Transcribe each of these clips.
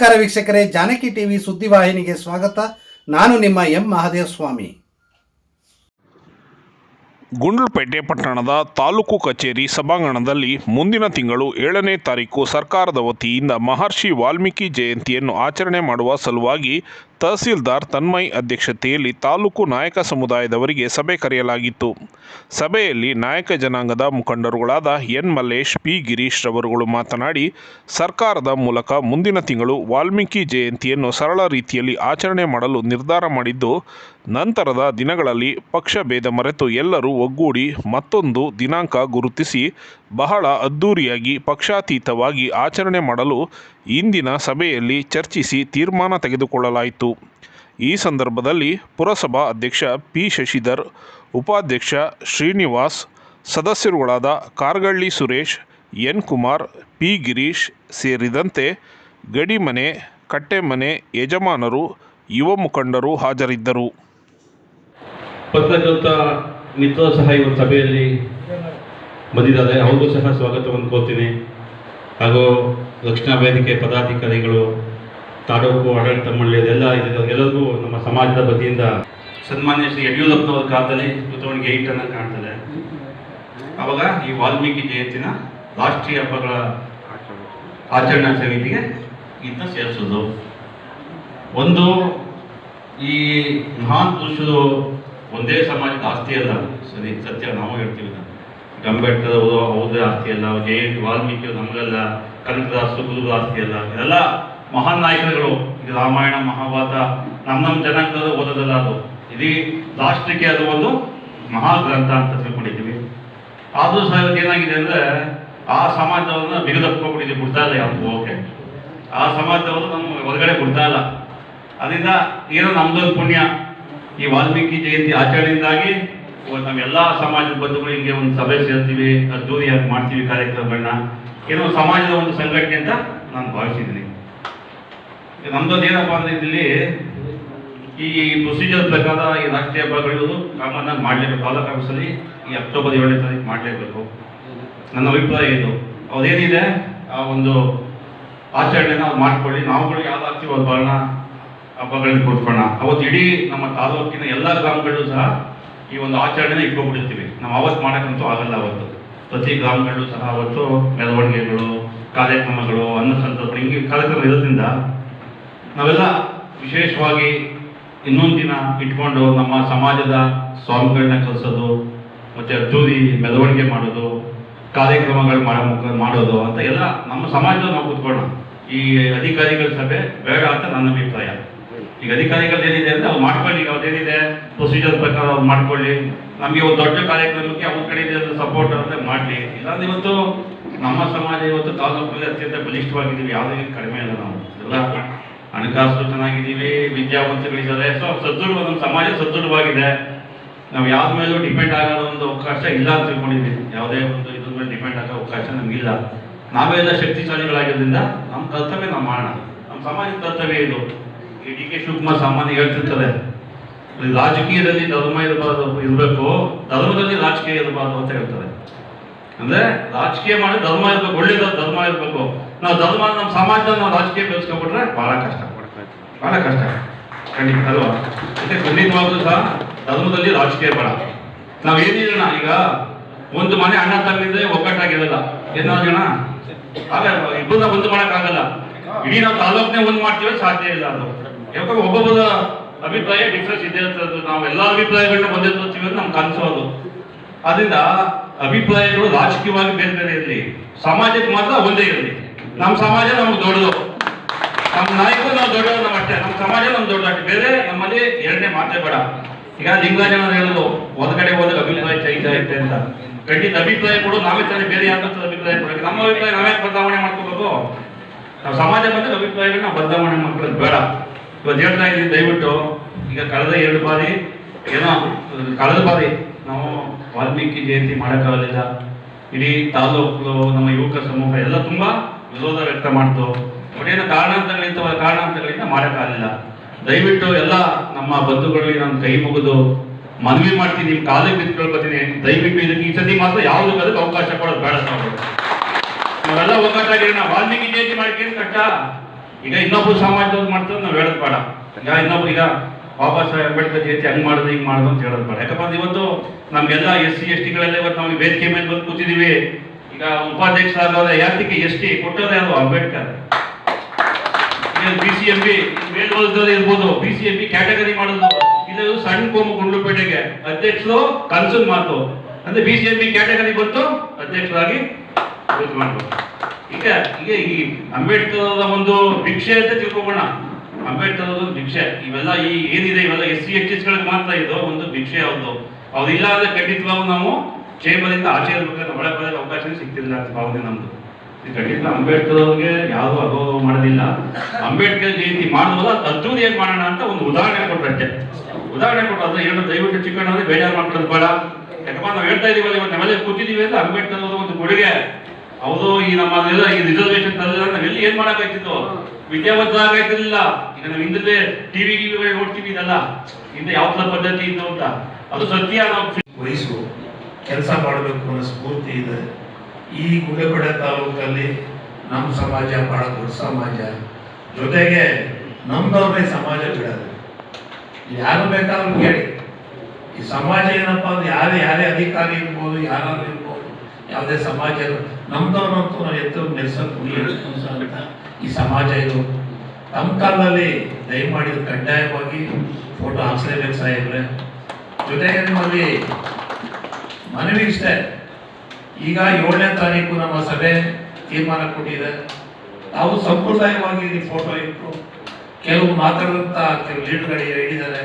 ನಮಸ್ಕಾರ ವೀಕ್ಷಕರೇ, ಜಾನಕಿ ಟಿವಿ ಸುದ್ದಿವಾಹಿನಿಗೆ ಸ್ವಾಗತ. ನಾನು ನಿಮ್ಮ ಎಂ ಮಹಾದೇವ ಸ್ವಾಮಿ ಗುಂಡ್ಲುಪೇಟೆ ಪಟ್ಟಣದ ತಾಲೂಕು ಕಚೇರಿ ಸಭಾಂಗಣದಲ್ಲಿ ಮುಂದಿನ ತಿಂಗಳು ಏಳನೇ ತಾರೀಕು ಸರ್ಕಾರದ ವತಿಯಿಂದ ಮಹರ್ಷಿ ವಾಲ್ಮೀಕಿ ಜಯಂತಿಯನ್ನು ಆಚರಣೆ ಮಾಡುವ ಸಲುವಾಗಿ ತಹಸೀಲ್ದಾರ್ ತನ್ಮಯ್ ಅಧ್ಯಕ್ಷತೆಯಲ್ಲಿ ತಾಲೂಕು ನಾಯಕ ಸಮುದಾಯದವರಿಗೆ ಸಭೆ ಕರೆಯಲಾಗಿತ್ತು. ಸಭೆಯಲ್ಲಿ ನಾಯಕ ಜನಾಂಗದ ಮುಖಂಡರುಗಳಾದ ಎನ್ ಮಲ್ಲೇಶ್, ಪಿ ಗಿರೀಶ್ ರವರುಗಳು ಮಾತನಾಡಿ, ಸರ್ಕಾರದ ಮೂಲಕ ಮುಂದಿನ ತಿಂಗಳು ವಾಲ್ಮೀಕಿ ಜಯಂತಿಯನ್ನು ಸರಳ ರೀತಿಯಲ್ಲಿ ಆಚರಣೆ ಮಾಡಲು ನಿರ್ಧಾರ ಮಾಡಿದ್ದು, ನಂತರದ ದಿನಗಳಲ್ಲಿ ಪಕ್ಷ ಭೇದ ಮರೆತು ಎಲ್ಲರೂ ಒಗ್ಗೂಡಿ ಮತ್ತೊಂದು ದಿನಾಂಕ ಗುರುತಿಸಿ ಬಹಳ ಅದ್ಧೂರಿಯಾಗಿ ಪಕ್ಷಾತೀತವಾಗಿ ಆಚರಣೆ ಮಾಡಲು ಇಂದಿನ ಸಭೆಯಲ್ಲಿ ಚರ್ಚಿಸಿ ತೀರ್ಮಾನ ತೆಗೆದುಕೊಳ್ಳಲಾಯಿತು. ಈ ಸಂದರ್ಭದಲ್ಲಿ ಪುರಸಭಾ ಅಧ್ಯಕ್ಷ ಪಿ. ಶಶಿಧರ್, ಉಪಾಧ್ಯಕ್ಷ ಶ್ರೀನಿವಾಸ್, ಸದಸ್ಯರುಗಳಾದ ಕಾರ್ಗಳ್ಳಿ ಸುರೇಶ್, ಎನ್. ಕುಮಾರ್, ಪಿ. ಗಿರೀಶ್ ಸೇರಿದಂತೆ ಗಡಿಮನೆ, ಕಟ್ಟೆಮನೆ ಯಜಮಾನರು, ಯುವ ಮುಖಂಡರು ಹಾಜರಿದ್ದರು. ಸಭೆಯಲ್ಲಿ ಬಂದಿದ್ದಾರೆ ಅವ್ರಿಗೂ ಸಹ ಸ್ವಾಗತವನ್ನು ಕೋರ್ತೀನಿ. ಹಾಗೂ ದಕ್ಷಿಣ ವೇದಿಕೆ ಪದಾಧಿಕಾರಿಗಳು, ತಾಲೂಕು ಆಡಳಿತ ಮಂಡಳಿಯದೆಲ್ಲ ಎಲ್ಲರಿಗೂ ನಮ್ಮ ಸಮಾಜದ ವತಿಯಿಂದ ಸನ್ಮಾನ್ಯ ಶ್ರೀ ಯಡಿಯೂರಪ್ಪನವರ ಕಾಲದಲ್ಲಿ ಟೂ ತೌಸಂಡ್ ಕಾಣ್ತದೆ. ಅವಾಗ ಈ ವಾಲ್ಮೀಕಿ ಜಯಂತಿನ ರಾಷ್ಟ್ರೀಯ ಹಬ್ಬಗಳ ಆಚರಣಾ ಸಮಿತಿಗೆ ಇದನ್ನ ಸೇರಿಸೋದು. ಒಂದು ಈ ಮಹಾನ್ ಪುರುಷರು ಒಂದೇ ಸಮಾಜದ ಆಸ್ತಿ ಅಲ್ಲ, ಸರಿ, ಸತ್ಯ ನಾವು ಹೇಳ್ತೀವಿ ಇದನ್ನ. ಅಂಬೇಡ್ಕರ್ ಅವರು ಅವ್ರದೇ ಆಸ್ತಿ ಅಲ್ಲ ಜಯ ವಾಲ್ಮೀಕಿ ಅವ್ರು ನಮಗಲ್ಲ ಕನಕದಾಸರು ಗುರುಗಳ ಆಸ್ತಿ ಅಲ್ಲ ಇದೆಲ್ಲ ಮಹಾನ್ ನಾಯಕರುಗಳು. ರಾಮಾಯಣ, ಮಹಾಭಾರತ ನಮ್ಮ ನಮ್ಮ ಜನಾಂಗದ ಓದೋದಲ್ಲ ಅದು. ಇಡೀ ರಾಷ್ಟ್ರಕ್ಕೆ ಅದು ಒಂದು ಮಹಾ ಗ್ರಂಥ ಅಂತ ತಿಳ್ಕೊಂಡಿದ್ದೀವಿ. ಆದರೂ ಸಹ ಏನಾಗಿದೆ ಅಂದ್ರೆ, ಆ ಸಮಾಜವನ್ನು ಬಿಗದಪ್ಪಿಕೊಂಡಿದ್ದೀವಿ ಬಿಡ್ತಾ ಇಲ್ಲ ಯಾವ್ದು ಓಕೆ ಆ ಸಮಾಜದವರು ನಮ್ಮ ಹೊರಗಡೆ ಬಿಡ್ತಾ ಇಲ್ಲ. ಅದರಿಂದ ಏನೋ ನಮ್ದೊಂದು ಪುಣ್ಯ. ಈ ವಾಲ್ಮೀಕಿ ಜಯಂತಿ ಆಚರಣೆಯಿಂದಾಗಿ ಇವತ್ತು ನಾವೆಲ್ಲ ಸಮಾಜದ ಹಿಂಗೆ ಒಂದು ಸಭೆ ಸೇರ್ತೀವಿ, ಅದ್ದೂರಿಯಾಗಿ ಮಾಡ್ತೀವಿ ಕಾರ್ಯಕ್ರಮಗಳನ್ನ ಏನೋ ಸಮಾಜದ ಒಂದು ಸಂಘಟನೆ ಅಂತ ನಾನು ಭಾವಿಸಿದ್ದೀನಿ. ನಮ್ದೊಂದು ಏನಪ್ಪಾ ಅಂದ್ರೆ ಇಲ್ಲಿ ಈ ಪ್ರೊಸೀಜರ್ ಪ್ರಕಾರ ಈ ರಾಷ್ಟ್ರೀಯ ಹಬ್ಬಗಳು ಕಾಮನ್ ಆಗಿ ಮಾಡಲೇಬೇಕು. ತಾಲೂಕು ಈ ಅಕ್ಟೋಬರ್ ಏಳನೇ ತಾರೀಕು ಮಾಡಲೇಬೇಕು. ನನ್ನ ಅಭಿಪ್ರಾಯ ಇದು. ಅವ್ರೇನಿದೆ, ಆ ಒಂದು ಆಚರಣೆನ ಅವ್ರು ಮಾಡ್ಕೊಳ್ಳಿ. ನಾವುಗಳು ಯಾವ್ದು ಆಗ್ತೀವಿ ಅವ್ರ ಬರೋಣ ಹಬ್ಬಗಳನ್ನ ಕೊಡ್ಕೊಳ್ಳೋಣ ಅವತ್ತು ಇಡೀ ನಮ್ಮ ತಾಲೂಕಿನ ಎಲ್ಲ ಗ್ರಾಮಗಳು ಸಹ ಈ ಒಂದು ಆಚರಣೆನ ಇಟ್ಕೊಂಡ್ಬಿಡ್ತೀವಿ ನಾವು ಅವತ್ತು ಮಾಡೋಕ್ಕಂತೂ ಆಗಲ್ಲ ಅವತ್ತು. ಪ್ರತಿ ಗ್ರಾಮಗಳು ಸಹ ಅವತ್ತು ಮೆರವಣಿಗೆಗಳು, ಕಾರ್ಯಕ್ರಮಗಳು, ಅನ್ನ ಸಂತರ್ಪಣೆ ಹಿಂಗೆ ಕಾರ್ಯಕ್ರಮ ಇರೋದ್ರಿಂದ ನಾವೆಲ್ಲ ವಿಶೇಷವಾಗಿ ಇನ್ನೊಂದು ದಿನ ಇಟ್ಕೊಂಡು ನಮ್ಮ ಸಮಾಜದ ಸ್ವಾಮಿಗಳನ್ನ ಕಲಿಸೋದು, ಮತ್ತೆ ಅದ್ದೂರಿ ಮೆರವಣಿಗೆ ಮಾಡೋದು, ಕಾರ್ಯಕ್ರಮಗಳು ಮಾಡೋದು ಅಂತ ಎಲ್ಲ ನಮ್ಮ ಸಮಾಜದಲ್ಲಿ ನಾವು ಕೂತ್ಕೊಳ್ಳೋಣ. ಈ ಅಧಿಕಾರಿಗಳ ಸಭೆ ಬೇಡ ಅಂತ ನನ್ನ ಅಭಿಪ್ರಾಯ. ಈಗ ಅಧಿಕಾರಿಗಳು ಏನಿದೆ ಅಂದ್ರೆ ಅವ್ರು ಮಾಡ್ಕೊಳ್ಳಿ, ಈಗ ಅವ್ರೇನಿದೆ ಪ್ರೊಸೀಜರ್ ಪ್ರಕಾರ ಅವ್ರು ಮಾಡ್ಕೊಳ್ಳಿ. ನಮಗೆ ಒಂದು ದೊಡ್ಡ ಕಾರ್ಯಕ್ರಮಕ್ಕೆ ಅವ್ರ ಕಡೆಯಿಂದ ಸಪೋರ್ಟ್ ಅಂತ ಮಾಡಲಿ. ಇಲ್ಲಾಂದ್ರೆ ಇವತ್ತು ನಮ್ಮ ಸಮಾಜ ಇವತ್ತು ತಾಲೂಕಿನಲ್ಲಿ ಅತ್ಯಂತ ಬಲಿಷ್ಠವಾಗಿದ್ದೀವಿ. ಯಾವುದೇ ಕಡಿಮೆ ಇಲ್ಲ ನಾವು. ಎಲ್ಲ ಹಣಕಾಸು ಚೆನ್ನಾಗಿದ್ದೀವಿ ವಿದ್ಯಾವಂತಗಳಿದ್ದಾರೆ ಸೊ ಸದೃಢ ನಮ್ಮ ಸಮಾಜ ಸದೃಢವಾಗಿದೆ ನಾವು ಯಾವ್ದ ಮೇಲೂ ಡಿಪೆಂಡ್ ಆಗೋದು ಒಂದು ಅವಕಾಶ ಇಲ್ಲ ಅಂತ ತಿಳ್ಕೊಂಡಿದ್ದೀವಿ ಯಾವುದೇ ಒಂದು ಇದ್ರ ಮೇಲೆ ಡಿಪೆಂಡ್ ಆಗೋ ಅವಕಾಶ ನಮಗಿಲ್ಲ ನಾವೆಲ್ಲ ಶಕ್ತಿಶಾಲಿಗಳಾಗಿರೋದ್ರಿಂದ ನಮ್ಮ ಕರ್ತವ್ಯ ನಾವು ಮಾಡೋಣ ನಮ್ಮ ಸಮಾಜದ ಕರ್ತವ್ಯ ಇದು. ಡಿ ಕೆ ಶಿವಕುಮಾರ್ ಸಾಮಾನ್ಯ ಹೇಳ್ತಿರ್ತಾರೆ. ರಾಜಕೀಯದಲ್ಲಿ ಧರ್ಮ ಇರಬಾರ್ದು ಇರಬೇಕು, ಧರ್ಮದಲ್ಲಿ ರಾಜಕೀಯ ಇರಬಾರ್ದು ಅಂತ ಹೇಳ್ತಾರೆ. ಅಂದ್ರೆ ರಾಜಕೀಯ ಮಾಡಿ ಧರ್ಮ ಇರಬೇಕು ಒಳ್ಳೆ ಧರ್ಮ ಇರಬೇಕು. ನಾವು ಧರ್ಮ, ನಮ್ಮ ಸಮಾಜದಲ್ಲಿ ನಾವು ರಾಜಕೀಯ ಬೆಳೆಸ್ಕೊಂಡ್ಬಿಟ್ರೆ ಬಹಳ ಕಷ್ಟ. ಬಹಳ ಕಷ್ಟ. ಖಂಡಿತ, ಅಲ್ವಾ? ಮತ್ತೆ ಖಂಡಿತವಾಗ್ಲೂ ಸಹ ಧರ್ಮದಲ್ಲಿ ರಾಜಕೀಯ ಬೇಡ. ನಾವು ಏನಿರೋಣ ಈಗ? ಒಂದು ಮನೆ ಅಣ್ಣ ತಂದಿದ್ರೆ ಒಗ್ಗಟ್ಟಾಗಿರಲ್ಲ. ಏನಾಗೋಣ ಆಗ ಇಬ್ಬರನ್ನ ಒಂದು ಮಾಡಕ್ಕಾಗಲ್ಲ. ಇಡೀ ನಾವು ತಾಲೂಕ್ನೇ ಒಂದು ಮಾಡ್ತೀವಿ, ಸಾಧ್ಯ ಇಲ್ಲ ಅದು. ಯಾಕಂದ್ರೆ ಒಬ್ಬೊಬ್ಬರ ಅಭಿಪ್ರಾಯ ಡಿಫ್ರೆನ್ಸ್ ಇದೆ ಅಂತ ನಾವು ಎಲ್ಲಾ ಅಭಿಪ್ರಾಯಗಳನ್ನ ಒಂದೇ ಅಂತ ನಮ್ಗೆ ಕನಸೋದು ಅದು ಅದರಿಂದ ಅಭಿಪ್ರಾಯಗಳು ರಾಜಕೀಯವಾಗಿ ಬೇರೆ ಬೇರೆ ಇರಲಿ, ಸಮಾಜಕ್ಕೆ ಮಾತ್ರ ಒಂದೇ ಇರಲಿ. ನಮ್ಮ ಸಮಾಜ ನಮ್ಗೆ ದೊಡ್ಡದು. ನಮ್ಮ ನಾಯಕರು ನಾವು ದೊಡ್ಡವರು ನಮ್ಮ ಅಷ್ಟೇ. ನಮ್ಮ ಸಮಾಜ ನಮ್ ದೊಡ್ಡ ಬೇರೆ ನಮ್ಮಲ್ಲಿ ಎರಡನೇ ಮಾತೆ ಬೇಡ. ಈಗ ಲಿಂಗಾಜನ ಹೇಳೋದು, ಹೊರಗಡೆ ಹೋದಾಗ ಅಭಿಪ್ರಾಯ ಚೇಂಜ್ ಆಯ್ತೆ ಅಂತ. ಖಂಡಿತ ಅಭಿಪ್ರಾಯ ಕೊಡು, ನಾವೇ ತಾನೇ ಬೇರೆ ಯಾರ ಅಭಿಪ್ರಾಯ ಕೊಡಬೇಕು ನಮ್ಮ ಅಭಿಪ್ರಾಯ ನಾವೇ ಬದಲಾವಣೆ ಮಾಡ್ಕೋಬೇಕು. ನಾವು ಸಮಾಜ ಬಂದಾಗ ಅಭಿಪ್ರಾಯಗಳನ್ನ ಬದಲಾವಣೆ ಮಾಡ್ಕೊಳ್ಳೋದು ಬೇಡ. ಇವತ್ತು ಹೇಳ್ತಾ ಇದ್ದೀನಿ ದಯವಿಟ್ಟು ಈಗ ಕಳೆದ ಎರಡು ಬಾರಿ ಏನೋ, ಕಳೆದ ಬಾರಿ ನಾವು ವಾಲ್ಮೀಕಿ ಜಯಂತಿ ಮಾಡೋಕ್ಕಾಗಲಿಲ್ಲ. ಇಡೀ ತಾಲೂಕು, ನಮ್ಮ ಯುವಕ ಸಮೂಹ ಎಲ್ಲ ತುಂಬ ವಿರೋಧ ವ್ಯಕ್ತ ಮಾಡ್ತು. ಒಟ್ಟೇನು ಕಾರಣಾಂತರಗಳಿಂದ ಕಾರಣಾಂತರಗಳಿಂದ ಮಾಡೋಕ್ಕಾಗಲಿಲ್ಲ. ದಯವಿಟ್ಟು ಎಲ್ಲ ನಮ್ಮ ಬಂಧುಗಳಿಗೆ ನಾನು ಕೈ ಮುಗಿದು ಮನವಿ ಮಾಡ್ತೀನಿ, ನಿಮ್ಮ ಕಾಲಿಗೆ ಬಿದ್ದುಕೊಳ್ಬತ್ತೀನಿ ದಯವಿಟ್ಟು ಇದಕ್ಕೆ ಈ ಸತಿ ಮಾತ್ರ ಯಾವುದು ಅದಕ್ಕೆ ಅವಕಾಶ ಕೊಡೋದು ಬೇಡ ನಾವು ನಾವೆಲ್ಲ ಒಗ್ಗಟ್ಟಾಗಿರೋಣ ವಾಲ್ಮೀಕಿ ಜಯಂತಿ ಮಾಡ್ಕೊಂಡು ಕಟ್ಟ ಈಗ ಇನ್ನೊಬ್ಬರು ಸಮಾಜದವ್ರು ಬೇಡ. ಈಗ ಇನ್ನೊಬ್ರು ಈಗ ಬಾಬಾ ಸಾಹೇಬ್ ಅಂಬೇಡ್ಕರ್ ಜಯಂತಿ ಹಂಗ್ ಮಾಡೋದು, ಹಿಂಗ್ ಮಾಡೋದು ಅಂತ ಹೇಳೋದು ಬೇಡ. ಯಾಕಪ್ಪ ಅಂದ್ರೆ ಇವತ್ತು ನಮ್ಗೆಲ್ಲ ಎಸ್ ಸಿ, ಎಸ್ ಟಿಗಳೆಲ್ಲ ಇವತ್ತು ನಾವು ವೇದಿಕೆ ಮೇಲೆ ಬಂದು ಕೂತಿದೀವಿ. ಈಗ ಉಪಾಧ್ಯಕ್ಷರಾದವ್ರೆ ಯಾತಕ್ಕೆ ಎಸ್ ಟಿ ಕೊಟ್ಟೋದು ಅದು Ambedkar. B C M B ಮೇಲ್ವರ್ಗದಲ್ಲಿ ಇರ್ಬೋದು. B C M B category ಮಾಡೋದು. ಇಲ್ಲ ಸಣ್ಣ ಕೋಮು ಗುಂಡ್ಲುಪೇಟೆಗೆ ಅಧ್ಯಕ್ಷರು ಕನ್ಸನ್ ಮಾತು. ಅಂದ್ರೆ B C M B category ಬಂತು, ಅಧ್ಯಕ್ಷರಾಗಿ ಮಾಡ್ಬೋದು. ಈಗ ಈಗ ಈ ಅಂಬೇಡ್ಕರ್ ಒಂದು ಭಿಕ್ಷೆ ಅಂತ ತಿಳ್ಕೊಬೋಣ. ಅಂಬೇಡ್ಕರ್ ಒಂದು ಭಿಕ್ಷೆ, ಇವೆಲ್ಲ ಈ ಏನಿದೆ, ಇವೆಲ್ಲ ಎಸ್ ಸಿ ಎಚ್ ಗಳಿಗೆ ಮಾತ್ರ ಇದು ಒಂದು ಭಿಕ್ಷೆ ಅವ್ರದ್ದು ಅವ್ರಿಲ್ಲ ಅಂದ್ರೆ ಖಂಡಿತವಾಗೂ ನಾವು ಚೇಂಬರಿಂದ ಆಚೆ ಇರ್ಬೇಕಾದ್ರೆ ಒಳಗೆ ಬರೋ ಅವಕಾಶ ಸಿಗ್ತಿಲ್ಲ ಅಂತ ಭಾವನೆ ನಮ್ದು. ಖಂಡಿತ ಅಂಬೇಡ್ಕರ್ ಅವ್ರಿಗೆ ಯಾವುದು ಅಗೌರವ ಮಾಡೋದಿಲ್ಲ. ಅಂಬೇಡ್ಕರ್ ಜಯಂತಿ ಮಾಡುವಾಗ ಅದ್ದೂರಿಯಾಗಿ ಮಾಡೋಣ ಅಂತ ಒಂದು ಉದಾಹರಣೆ ಕೊಟ್ಟಷ್ಟೇ ಉದಾಹರಣೆ ಕೊಟ್ಟು ಅದನ್ನ ಏನು ದಯವಿಟ್ಟು ಚಿಕ್ಕಣ್ಣ ಬೇಜಾರು ಮಾಡ್ಕೊಳ್ಳೋದು ಬೇಡ. ಯಾಕಪ್ಪ, ನಾವು ಹೇಳ್ತಾ ಇದೀವಲ್ಲ, ಇವತ್ತು ನಾವೆಲ್ಲ ಕೂತಿದೀವಿ ಅಂದ್ರೆ ಅಂಬೇಡ್ಕರ್ ಅವರ ಒಂದು ಕೊಡುಗೆ. ಹೌದು ಈ ನಮ್ಮಲ್ಲೆಲ್ಲ ಈ ರಿಸರ್ವೇಶನ್ ತಂದಿಲ್ಲ ನಾವು ಎಲ್ಲಿ ಮಾಡಬೇಕಿತ್ತು ಮಾಡಕ್ಕಾಯ್ತಿತ್ತು? ವಿದ್ಯಾವಂತರಾಗೈತಿರ್ಲಿಲ್ಲ ಈಗ ನಾವು ಹಿಂದೆ ಟಿವಿ ಗಿವಿ ನೋಡ್ತೀವಿ ಇದೆಲ್ಲ. ಹಿಂದೆ ಯಾವ ತರ ಪದ್ಧತಿ ಇತ್ತು ಅಂತ. ಅದು ಸತ್ಯ ನಾವು ವಯಸ್ಸು ಕೆಲಸ ಮಾಡಬೇಕು ಅನ್ನೋ ಸ್ಫೂರ್ತಿ ಇದೆ. ಈ ಗುಡ್ಡಬೆಳೆ ತಾಲೂಕಲ್ಲಿ ನಮ್ಮ ಸಮಾಜ ಬಹಳ ದೊಡ್ಡ ಸಮಾಜ. ಜೊತೆಗೆ ನಮ್ದವ್ರನ್ನೇ ಸಮಾಜ ಬಿಡೋದು. ಯಾರು ಬೇಕಾದ್ರೂ ಕೇಳಿ. ಈ ಸಮಾಜ ಏನಪ್ಪ ಅಂದ್ರೆ ಯಾರೇ ಯಾರೇ ಅಧಿಕಾರಿ ಇರ್ಬೋದು ಯಾರಾದ್ರೂ ಇರ್ಬೋದು ಯಾವುದೇ ಸಮಾಜ ನಮ್ದವ್ರನ್ನಂತೂ ನಾನು ಎತ್ತು ನೆಲೆಸೋಕೆ ಅಂತ ಈ ಸಮಾಜ ಇದು. ನಮ್ಮ ಕಾಲದಲ್ಲಿ ದಯಮಾಡಿ ಇದು ಕಡ್ಡಾಯವಾಗಿ ಫೋಟೋ ಹಾಕ್ಸ್ಲೇಬೇಕು ಸಾಹೇಬ್ರೆ. ಜೊತೆಗೆ ನಿಮ್ಮಲ್ಲಿ ಮನವಿ ಇಷ್ಟೇ. ಈಗ ಏಳನೇ ತಾರೀಕು ನಮ್ಮ ಸಭೆ ತೀರ್ಮಾನ ಕೊಟ್ಟಿದೆ. ತಾವು ಸಂಪ್ರದಾಯವಾಗಿ ಫೋಟೋ ಇಟ್ಟು ಕೆಲವು ಮಾತಾಡಿದಂಥ ಕೆಲವು ಲೀಡ್ಗಳಿಗೆ ಹೇಳಿದ್ದಾರೆ.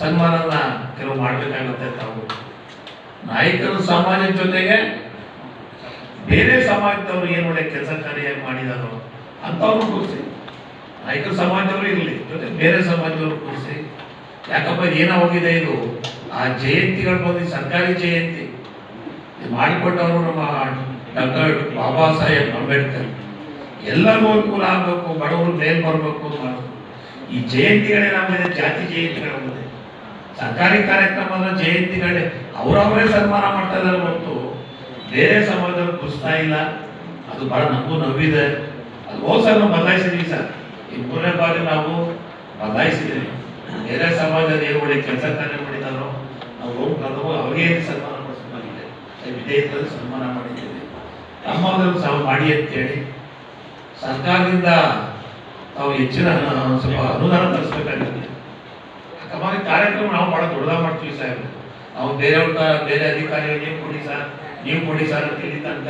ಸನ್ಮಾನನ ಕೆಲವು ಮಾಡಬೇಕಾಗುತ್ತೆ ತಾವು. ನಾಯಕರು ಸಾಮಾನ್ಯ ಜೊತೆಗೆ ಬೇರೆ ಸಮಾಜದವರು ಏನು ಒಳ್ಳೆ ಕೆಲಸ ಕಾರ್ಯ ಮಾಡಿದಾರೋ ಅಂಥವ್ರು ಕೂರಿಸಿ. ನಾಯಕರ ಸಮಾಜದವರು ಇರಲಿ, ಜೊತೆ ಬೇರೆ ಸಮಾಜದವರು ಕೂರಿಸಿ. ಯಾಕಪ್ಪ ಇದು ಹೋಗಿದೆ ಇದು? ಆ ಜಯಂತಿಗಳು ಬಂದು ಸರ್ಕಾರಿ ಜಯಂತಿ. ಮಾಡಿಕೊಟ್ಟವರು ನಮ್ಮ ಡಾಕ್ಟರ್ ಬಾಬಾ ಸಾಹೇಬ್ ಅಂಬೇಡ್ಕರ್. ಎಲ್ಲರಿಗೂ ಅನುಕೂಲ ಆಗಬೇಕು, ಬಡವರು ಮೇಲ್ ಬರಬೇಕು ಅಂತ ಮಾಡೋದು ಈ ಜಯಂತಿಗಳೇನಾಗಿದೆ ಜಾತಿ ಜಯಂತಿಗಳಾಗಿದೆ ಸರ್ಕಾರಿ ಕಾರ್ಯಕ್ರಮದ ಜಯಂತಿಗಳೇ ಅವರವರೇ ಸನ್ಮಾನ ಮಾಡ್ತಾ ಇದ್ದಾರೆ ಹೊರತು ಬೇರೆ ಸಮಾಜದವ್ರು ಕುಸ್ತಾ ಇಲ್ಲ, ಅದು ಬಹಳ ನಮಗೂ ನೋವಿದೆ. ಅದು ಹೋದ ಸರ್ ನಾವು ಬದಲಾಯಿಸಿದ್ವಿ ಸರ್. ಈ ಮೂರನೇ ಬಾರಿ ನಾವು ಬದಲಾಯಿಸಿದ್ವಿ ಬೇರೆ ಸಮಾಜದ ಏನು ಒಳ್ಳೆ ಕೆಲಸ ಕಾರ್ಯ ಮಾಡಿದಾರೋ ನಾವು ಹೋಗಿ ಅವರಿಗೆ ಅವ್ರಿಗೆ ಸನ್ಮಾನ ಮಾಡಿಸಲಾಗಿದೆ ವಿಧೇಯಕದಲ್ಲಿ ಸನ್ಮಾನ ಮಾಡಿದ್ದೇವೆ. ನಮ್ಮದ್ರಲ್ಲಿ ಸಹ ಮಾಡಿ ಅಂತೇಳಿ ಸರ್ಕಾರದಿಂದ ತಾವು ಹೆಚ್ಚಿನ ಸ್ವಲ್ಪ ಅನುದಾನ ತರಿಸ್ಬೇಕಾಗಿತ್ತು ಕಾರ್ಯಕ್ರಮ ನಾವು ಬಹಳ ದೊಡ್ಡದಾಗ ಮಾಡ್ತೀವಿ ಸರ್. ನಾವು ಬೇರೆಯವ್ರ ಬೇರೆ ಅಧಿಕಾರಿಗಳಿಗೆ ಕೊಡಿ ಸರ್. ನೀವು ಕೊಡಿ ಸರ್ ಅಂತ ತನಕ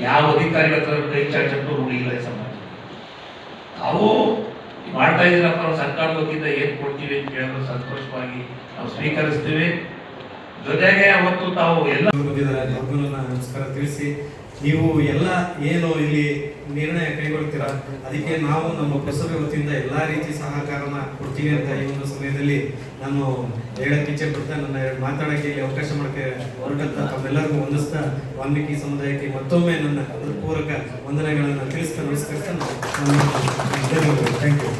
ಯಾವ ಅಧಿಕಾರಿಗಳ ಹತ್ರ ಕೈ ಚಾಚಕ್ಕೂ ರೂಢಿಲ್ಲ ಈ ಸಮಾಜ. ನಾವು ಮಾಡ್ತಾ ಇದ್ದೀರಪ್ಪ ನಾವು ಸರ್ಕಾರದ ವತಿಯಿಂದ ಏನು ಕೊಡ್ತೀವಿ ಅಂತ ಕೇಳಿದ್ರು ಸಂತೋಷವಾಗಿ ನಾವು ಸ್ವೀಕರಿಸ್ತೀವಿ. ಜೊತೆಗೆ ಅವತ್ತು ತಾವು ಎಲ್ಲ ನಮಸ್ಕಾರ ತಿಳಿಸಿ ನೀವು ಎಲ್ಲ ಏನು ಇಲ್ಲಿ ನಿರ್ಣಯ ಕೈಗೊಳ್ತೀರಾ? ಅದಕ್ಕೆ ನಾವು ನಮ್ಮ ಪುರಸಭೆ ವತಿಯಿಂದ ಎಲ್ಲಾ ರೀತಿ ಸಹಕಾರನ ಕೊಡ್ತೀವಿ ಅಂತ ಈ ಒಂದು ಸಮಯದಲ್ಲಿ ನಾನು ಹೇಳಕ್ಕೆ ಇಚ್ಛೆ ಪಡ್ತಾ ನನ್ನ ಮಾತಾಡಕ್ಕೆ ಇಲ್ಲಿ ಅವಕಾಶ ಮಾಡಕ್ಕೆ ಹೊರಟಂತ ತಮ್ಮೆಲ್ಲರಿಗೂ ಹೊಂದಿಸ್ತಾ ವಾಲ್ಮೀಕಿ ಸಮುದಾಯಕ್ಕೆ ಮತ್ತೊಮ್ಮೆ ನನ್ನ ಪೂರಕ ವಂದನೆಗಳನ್ನು ತಿಳಿಸ್ತಾ ನಮಸ್ಕರಿಸ್ತಾ ಥ್ಯಾಂಕ್ ಯು